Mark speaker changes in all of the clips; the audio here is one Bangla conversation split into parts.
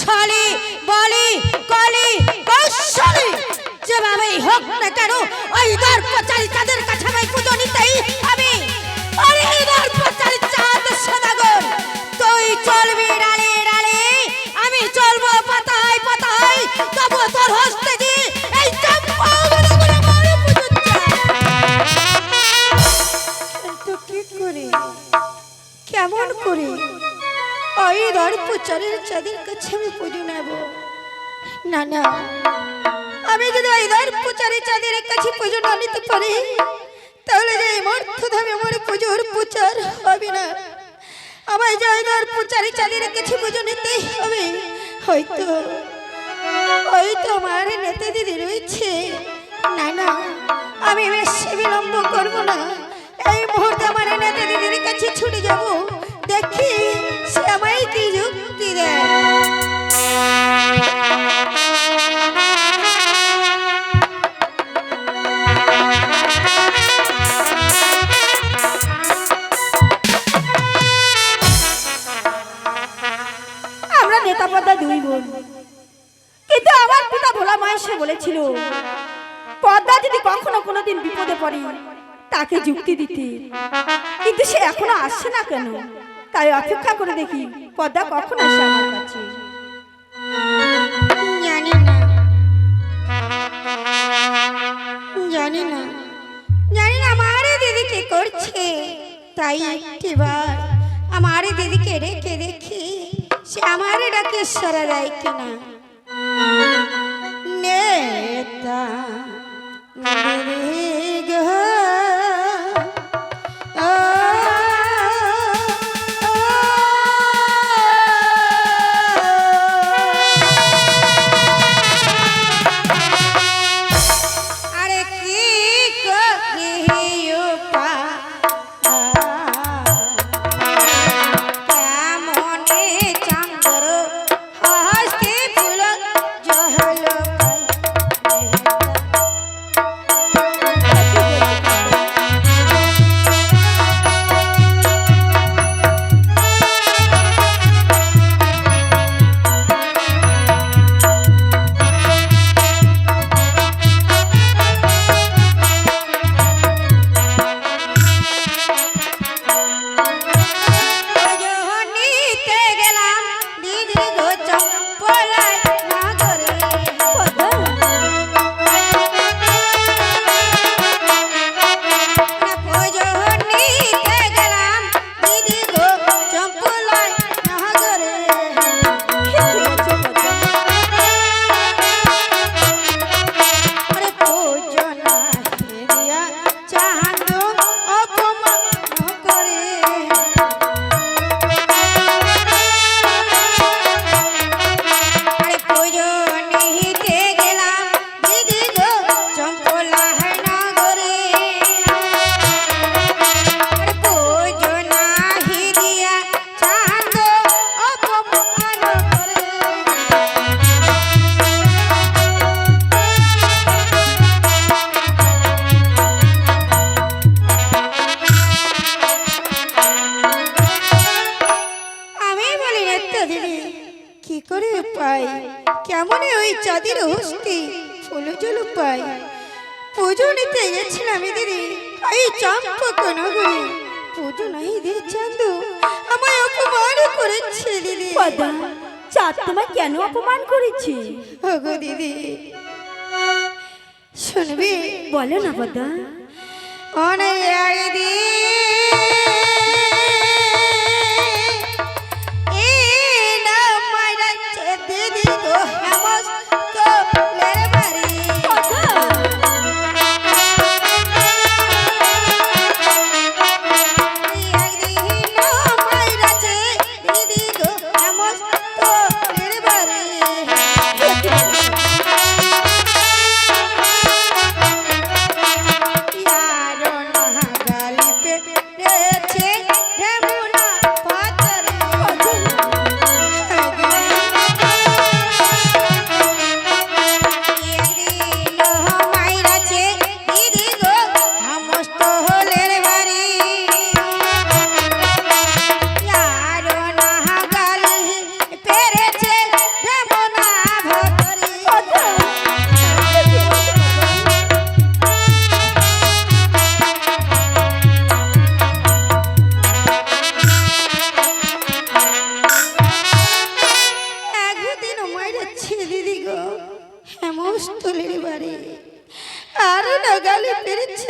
Speaker 1: ছলি, বলি, কলি, কৌশলী। যেভাবেই হোক না কেন, ওই দর চাঁদের কাছে আমি পুজো নিতেই আমি চলবি ডালে ডালে আমি চলবো পাতায় পাতায়, তবু তোর হস্তে ওই দর প্রচারের চাঁদের কাছে আমি পুজো নেব না না। আমি যদি ওই দর প্রচারের চাঁদের কাছে পুজো না নিতে পারি, তাহলে যে এই মর্থধামে আমার পুজোর প্রচার হবে না। আমায় যে ওই দর প্রচারের চাঁদের কাছে পুজো নিতেই হবে, হয়তো হয়তো আমার নেতা দিদি রয়েছে। না না, আমি বেশি বিলম্ব করব না। এই মুহূর্তে আমার নেতা দিদির কাছে ছুটে যাব। দেখি সে কি যুক্তি দেয়।
Speaker 2: আমরা নেতা পদা দুই বোন। কিন্তু আমার পিতা ভোলা মা এসে বলেছিল, পদ্মা যদি কখনো কোনোদিন বিপদে পড়ে, তাকে যুক্তি দিতে। কিন্তু সে এখনও আসছে না কেন? তাই অপেক্ষা করে দেখি পদ্মা কখন আসে আমার কাছে।
Speaker 1: জানি না। জানি না। জানি না, আমার দিদি কি করছে? তাই একটিবার আমার দিদিকে রেখে দেখি, সে আমারে ডাকে সারা দেয় কিনা। দিদি ওই হস্তি ফুল জল পাই পুজো নিতে গেছিলাম দিদি এই চম্পক নগরে। পুজো নাই দিয়ে চান্দু আমায় অপমান করেছে দিদি
Speaker 2: পদ্মা চাঁদ তোমায় কেন অপমান করেছে?
Speaker 1: ওগো দিদি শুনবি?
Speaker 2: বলো না পদ্মা
Speaker 1: অনেক দিদি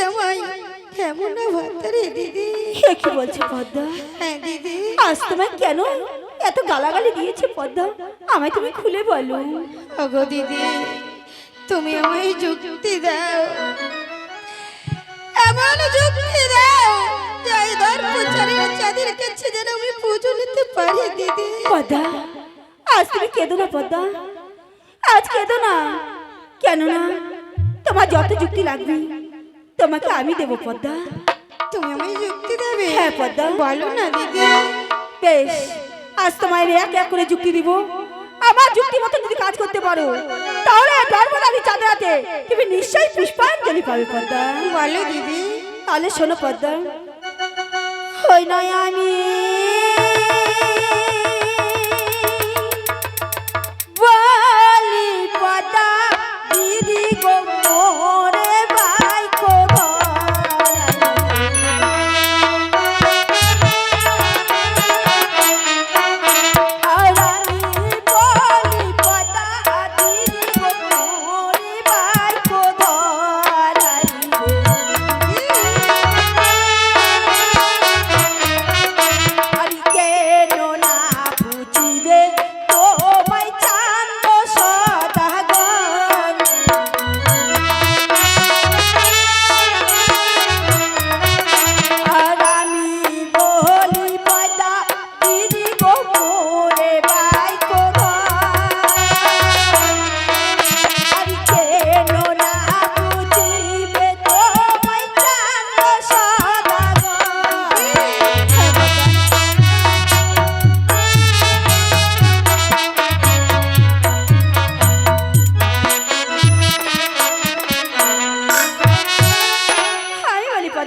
Speaker 1: আমায় কেমন না দিদি?
Speaker 2: কি বলছে পদ্মা?
Speaker 1: হ্যাঁ দিদি।
Speaker 2: আজ তোমায় কেন এত গালাগালি দিয়েছে পদ্মা? আমায় তুমি খুলে বলো।
Speaker 1: ওগো দিদি তুমি আমায় যুক্তি দাও। এমন যুক্তি দাও যাই ধর প্রচারের চাঁদের কাছে যেন আমি পুজো নিতে পারি দিদি।
Speaker 2: পদ্মা আজ তুমি কেঁদো না পদ্মা? আজ কেঁদো না। কেন না তোমার যত যুক্তি লাগবে তোমাকে আমি দেবো পদ্মা।
Speaker 1: তুমি আমায় যুক্তি দেবে?
Speaker 2: হ্যাঁ, পদ্মা।
Speaker 1: বলো না দিদি।
Speaker 2: বেশ আজ তোমায় এক এক করে যুক্তি দিব। আমার যুক্তি মতো যদি কাজ করতে পারো তাহলে ধর্মদারি চাঁদরাতে তুমি নিশ্চয়ই পুষ্পাঞ্জলি পাবে পদ্মা।
Speaker 1: বলো দিদি।
Speaker 2: তাহলে শোনো পদ্মা। হই নয় আমি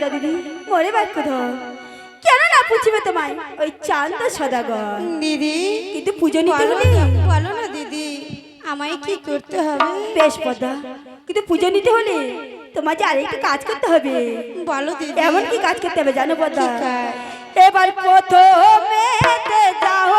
Speaker 2: বলি দিদি মরে বাক্য ধর। কেন না পুছিবে তোমায়? ওই চান্দ সদাগর।
Speaker 1: দিদি
Speaker 2: কিন্তু পুজো নিতে
Speaker 1: বলো
Speaker 2: হলে?
Speaker 1: না, বলো না দিদি। আমায় কি করতে হবে?
Speaker 2: বেশ পদা কিন্তু পুজো নিতে হলে তোমার যে আরেকটা কাজ করতে হবে।
Speaker 1: বলো দিদি।
Speaker 2: এমন কি কাজ করতে হবে জানো পদা? এবার প্রথমে যাও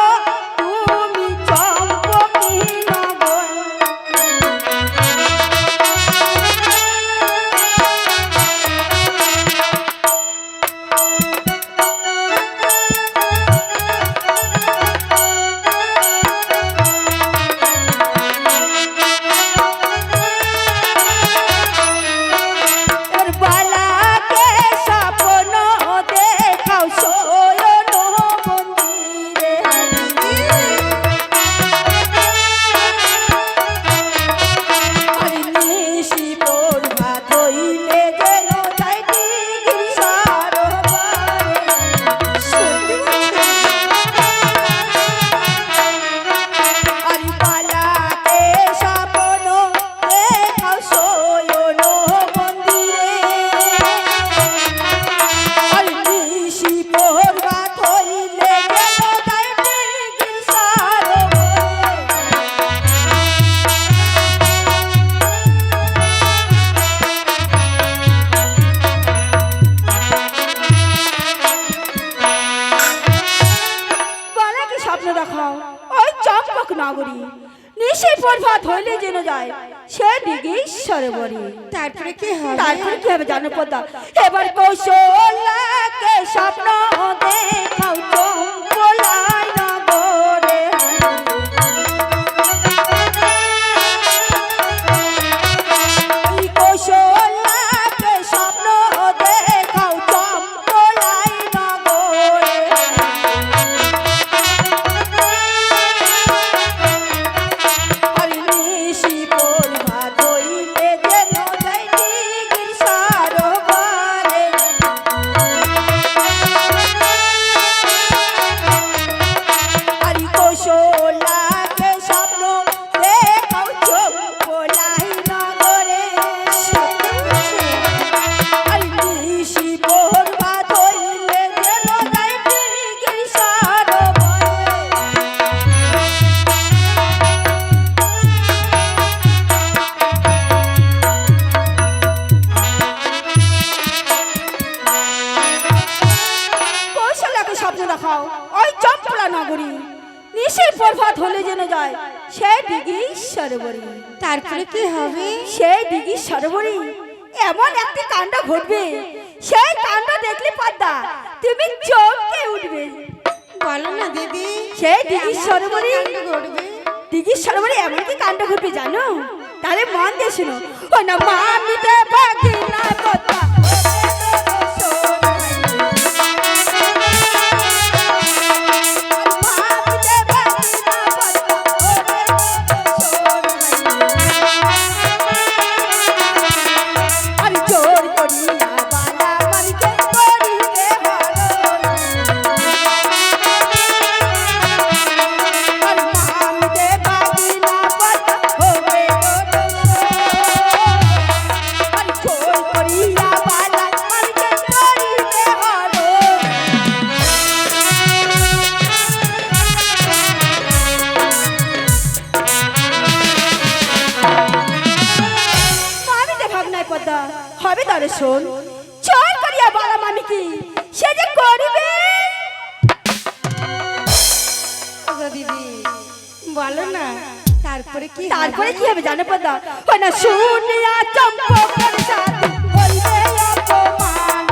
Speaker 2: ওই চম্পক নগরী। নিশে প্রভাত হইলে যেন যায় সে দিকে ঈশ্বরে বলি।
Speaker 1: তারপরে কি হবে?
Speaker 2: তারপরে কি হবে জানো পদা এবার কৌশল স্বপ্ন দেখাও চম্পলাই নিশির প্রভাত হলে যেন যায়? সেই দিঘি সরোবরী।
Speaker 1: তারপরে কি হবে?
Speaker 2: সেই দিঘি সরোবরী। এমন একটি কাণ্ড ঘটবে। সেই কাণ্ড দেখলে পদ্মা তুমি চমকে উঠবে।
Speaker 1: বলো না দিদি
Speaker 2: সেই দিঘির সরোবরে।
Speaker 1: ঘটবে?
Speaker 2: দিঘির সরোবরে এমন কি কাণ্ড ঘটবে জানো? তাহলে মন দিয়ে শুনো। ও না মা মিটে বাকি না কথা
Speaker 1: দিদি। বলো না তারপরে কি?
Speaker 2: তারপরে কি হবে জানো পদা হয় না শুনিয়া চম্পকের সাথে হইবে অপমান।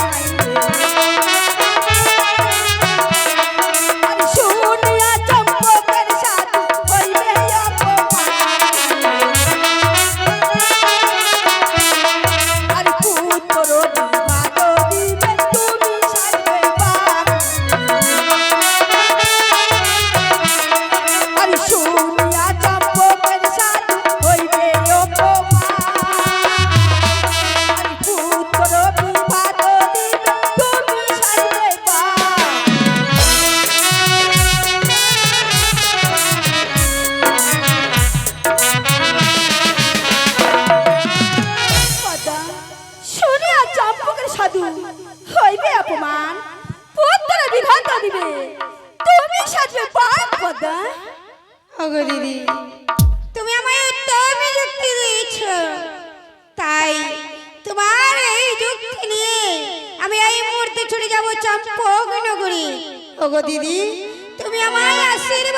Speaker 1: ওগো দিদি। তুমি আমায় উত্তম যুক্তি দিয়েছ। তাই তোমার এই যুক্তি নিয়ে আমি এই মুহূর্তে ছুটে যাব চম্পক নগরী। ওগো দিদি তুমি আমায় আশীর্বাদ